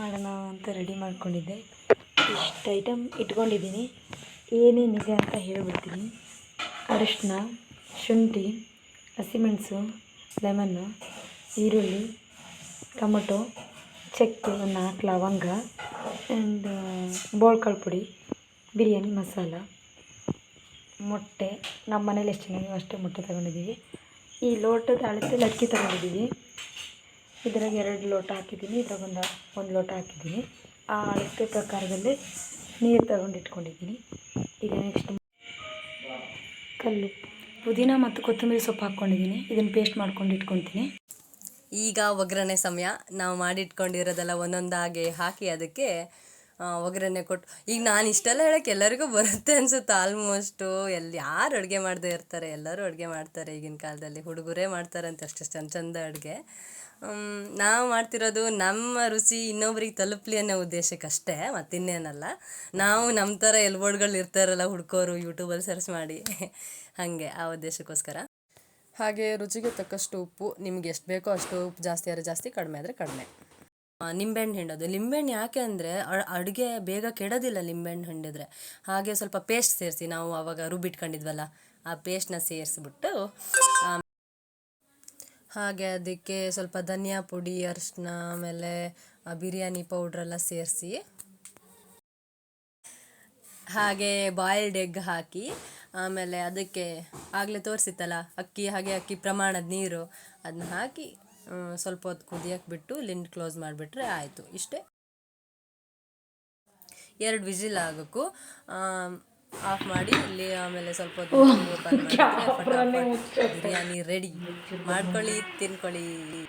ಮಾಡೋಣ ಅಂತ ರೆಡಿ ಮಾಡ್ಕೊಂಡಿದ್ದೆ. ಇಷ್ಟು ಐಟಮ್ ಇಟ್ಕೊಂಡಿದ್ದೀನಿ. ಏನೇನಿದೆ ಅಂತ ಹೇಳ್ಬಿಡ್ತೀನಿ. ಅರಿಶಿನ, ಶುಂಠಿ ಹಸಿಮೆಣಸು ಲೆಮನ್ನು ಈರುಳ್ಳಿ, ಟೊಮೊಟೊ, ಚಕ್ಕೆ ನಾಲ್ಕು ಲವಂಗ ಆ್ಯಂಡ್ ಬೋಳ್ಕಾಳು ಪುಡಿ, ಬಿರಿಯಾನಿ, ಮಸಾಲ, ಮೊಟ್ಟೆ. ನಮ್ಮ ಮನೇಲಿ ಎಷ್ಟು ಚೆನ್ನಾಗಿ ಅಷ್ಟೇ ಮೊಟ್ಟೆ ತಗೊಂಡಿದ್ದೀವಿ. ಈ ಲೋಟದ ಅಳತೆ ಅಕ್ಕಿ ತಗೊಂಡಿದ್ದೀವಿ. ಇದ್ರಾಗ ಎರಡು ಲೋಟ ಹಾಕಿದ್ದೀನಿ, ಇದ್ರಾಗ ಒಂದು ಒಂದು ಲೋಟ ಹಾಕಿದ್ದೀನಿ. ಆ ಅಳತೆ ಪ್ರಕಾರದಲ್ಲಿ ನೀರು ತಗೊಂಡಿಟ್ಕೊಂಡಿದ್ದೀನಿ ಈಗ ನೆಕ್ಸ್ಟ್ ಕಲ್ಲು. ಪುದೀನ ಮತ್ತು ಕೊತ್ತಂಬರಿ ಸೊಪ್ಪು ಹಾಕ್ಕೊಂಡಿದ್ದೀನಿ ಇದನ್ನು ಪೇಸ್ಟ್ ಮಾಡ್ಕೊಂಡು ಇಟ್ಕೊತೀನಿ. ಈಗ ಒಗ್ಗರಣೆ ಸಮಯ. ನಾವು ಮಾಡಿಟ್ಕೊಂಡಿರೋದೆಲ್ಲ ಒಂದೊಂದಾಗಿ ಹಾಕಿ ಅದಕ್ಕೆ ಒಗ್ಗರಣೆ ಕೊಟ್ಟು. ಈಗ ನಾನು ಇಷ್ಟೆಲ್ಲ ಹೇಳಕ್ಕೆ ಎಲ್ಲರಿಗೂ ಬರುತ್ತೆ ಅನ್ಸುತ್ತೆ ಆಲ್ಮೋಸ್ಟು ಎಲ್ಲಿ ಯಾರು ಅಡುಗೆ ಮಾಡದೇ ಇರ್ತಾರೆ, ಎಲ್ಲರೂ ಅಡುಗೆ ಮಾಡ್ತಾರೆ ಈಗಿನ ಕಾಲದಲ್ಲಿ. ಹುಡುಗರೇ ಮಾಡ್ತಾರಂತೆ ಅಷ್ಟು ಚಂದ ಚಂದ ಅಡುಗೆ. ನಾವು ಮಾಡ್ತಿರೋದು ನಮ್ಮ ರುಚಿ ಇನ್ನೊಬ್ರಿಗೆ ತಲುಪಲಿ ಅನ್ನೋ ಉದ್ದೇಶಕ್ಕಷ್ಟೇ, ಮತ್ತಿನ್ನೇನಲ್ಲ. ನಾವು ನಮ್ಮ ಥರ ಎಲ್ಬೋರ್ಡ್ಗಳು ಇರ್ತಾರಲ್ಲ ಹುಡ್ಕೋರು, ಯೂಟ್ಯೂಬಲ್ಲಿ ಸರ್ಚ್ ಮಾಡಿ. ಹಾಗೆ, ಆ ಉದ್ದೇಶಕ್ಕೋಸ್ಕರ. ಹಾಗೆ ರುಚಿಗೆ ತಕ್ಕಷ್ಟು ಉಪ್ಪು, ನಿಮ್ಗೆ ಎಷ್ಟು ಬೇಕೋ ಅಷ್ಟು ಉಪ್ಪು ಜಾಸ್ತಿ ಆದರೆ ಜಾಸ್ತಿ, ಕಡಿಮೆ ಆದರೆ ಕಡಿಮೆ. ನಿಂಬೆಹಣ್ಣು ಹಿಂಡೋದು. ನಿಂಬೆಹಣ್ಣು ಯಾಕೆ ಅಂದರೆ ಅಡುಗೆ ಬೇಗ ಕೆಡೋದಿಲ್ಲ ನಿಂಬೆಹಣ್ಣು ಹಿಂಡಿದ್ರೆ. ಹಾಗೆ ಸ್ವಲ್ಪ ಪೇಸ್ಟ್ ಸೇರಿಸಿ ನಾವು ಆವಾಗ ರುಬ್ಬಿಟ್ಕೊಂಡಿದ್ವಲ್ಲ, ಆ ಪೇಸ್ಟ್ನ ಸೇರಿಸ್ಬಿಟ್ಟು ಹಾಗೆ ಅದಕ್ಕೆ ಸ್ವಲ್ಪ ಧನಿಯಾ ಪುಡಿ, ಅರಿಶಿನ, ಆಮೇಲೆ ಬಿರಿಯಾನಿ ಪೌಡ್ರೆಲ್ಲ ಸೇರಿಸಿ, ಹಾಗೆ ಬಾಯ್ಲ್ಡ್ ಎಗ್ ಹಾಕಿ, ಆಮೇಲೆ ಅದಕ್ಕೆ ಆಗಲೇ ತೋರಿಸಿತ್ತಲ್ಲ, ಅಕ್ಕಿ, ಹಾಗೆ ಅಕ್ಕಿ ಪ್ರಮಾಣದ ನೀರು ಅದನ್ನ ಹಾಕಿ ಸ್ವಲ್ಪ ಹೊತ್ತು ಕುದಿಯಕ್ಕೆ ಬಿಟ್ಟು ಲಿಂಡ್ ಕ್ಲೋಸ್ ಮಾಡಿಬಿಟ್ರೆ ಆಯಿತು. ಇಷ್ಟೇ. ಎರಡು ವಿಜಿಲ್ ಆಗಬೇಕು ಆಫ್ ಮಾಡಿ ಇಲ್ಲಿ ಆಮೇಲೆ ಸ್ವಲ್ಪ ಬಿರಿಯಾನಿ ರೆಡಿ. ಮಾಡ್ಕೊಳ್ಳಿ ತಿನ್ಕೊಳ್ಳಿ.